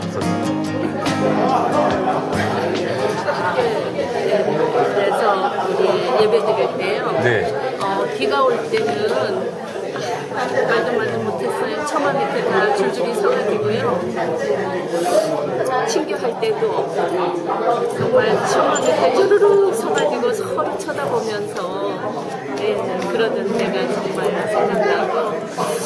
있었어요. 그래서 우리 예배 드릴 때요. 네. 어, 비가 올 때는 아, 말도 말도 못했어요. 처마 밑에 다 줄줄이 서가지고요. 친교할 때도 없고 정말 처마 밑에 주르륵 서가지고 서로 쳐다보면서 네, 그러던 때가 정말 생각나고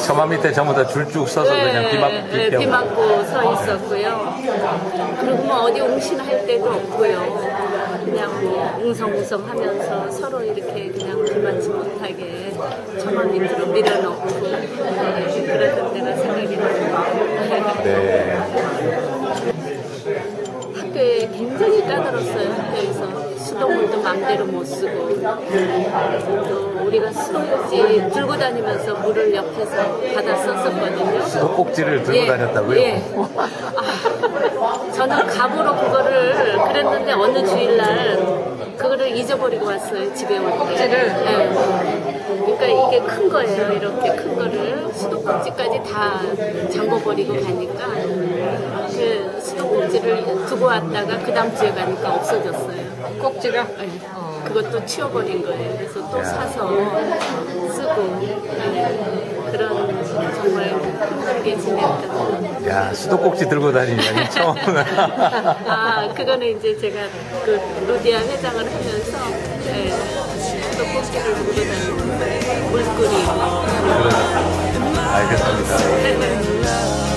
처마 밑에 전부 다 줄쭉 서서 그냥 비, 맞, 네, 비비 피하고. 맞고 서 있었고요. 그리고 뭐 어디 옹신할 때도 없고요. 그냥 뭐 웅성웅성 하면서 서로 이렇게 그냥 비 맞지 못하게 처마 밑으로 밀어넣고 네, 그러던 때가 생각이 나요. 네. 학교에 굉장히 까다롭어요. 학교에서 수돗물도 맘대로 못 쓰고 또 우리가 수도꼭지 들고 다니면서 물을 옆에서 받아 썼었거든요. 수도꼭지를 들고 예, 다녔다고요? 예. 아, 저는 갑으로 그거를 그랬는데 어느 주일날 그거를 잊어버리고 왔어요 집에 올 때. 꼭지를. 예. 그러니까 이게 큰 거예요. 이렇게 큰 거를 수도꼭지까지 다 잠궈버리고 가니까 그 수도꼭지를 두고 왔다가 그 다음 주에 가니까 없어졌어요. 꼭지가 네. 그것도 치워버린 거예요. 그래서 또 야. 사서 쓰고 네. 그런 정말 힘들게 지냈던. 야, 수도꼭지 들고 다니는 처음. 아 그거는 이제 제가 그 루디아 회장을 하면서 네. 또 꼭지를 들고 다니면서 물 끓이고 알겠습니다. 네. Feeling